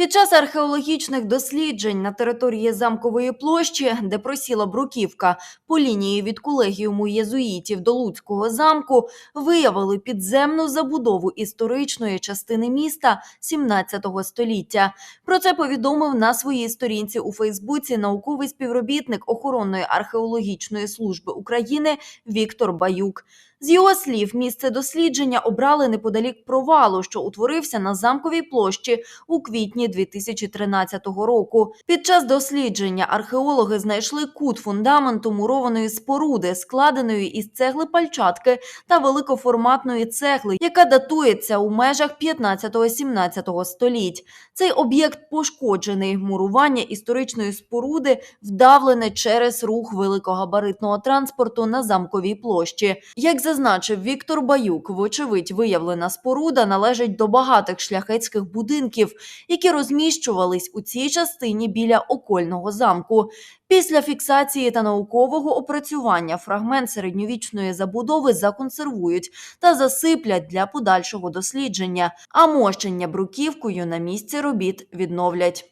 Під час археологічних досліджень на території замкової площі, де просіла бруківка по лінії від колегіуму єзуїтів до Луцького замку, виявили підземну забудову історичної частини міста 17 століття. Про це повідомив на своїй сторінці у Фейсбуці науковий співробітник охоронної археологічної служби України Віктор Баюк. З його слів, місце дослідження обрали неподалік провалу, що утворився на замковій площі у квітні 2013 року. Під час дослідження археологи знайшли кут фундаменту мурованої споруди, складеної із цегли пальчатки та великоформатної цегли, яка датується у межах 15-17 століть. Цей об'єкт пошкоджений. Мурування історичної споруди вдавлене через рух великогабаритного транспорту на замковій площі. Як зазначив Віктор Баюк, вочевидь, виявлена споруда належить до багатих шляхетських будинків, які розміщувались у цій частині біля окольного замку. Після фіксації та наукового опрацювання фрагмент середньовічної забудови законсервують та засиплять для подальшого дослідження, а мощення бруківкою на місці робіт відновлять.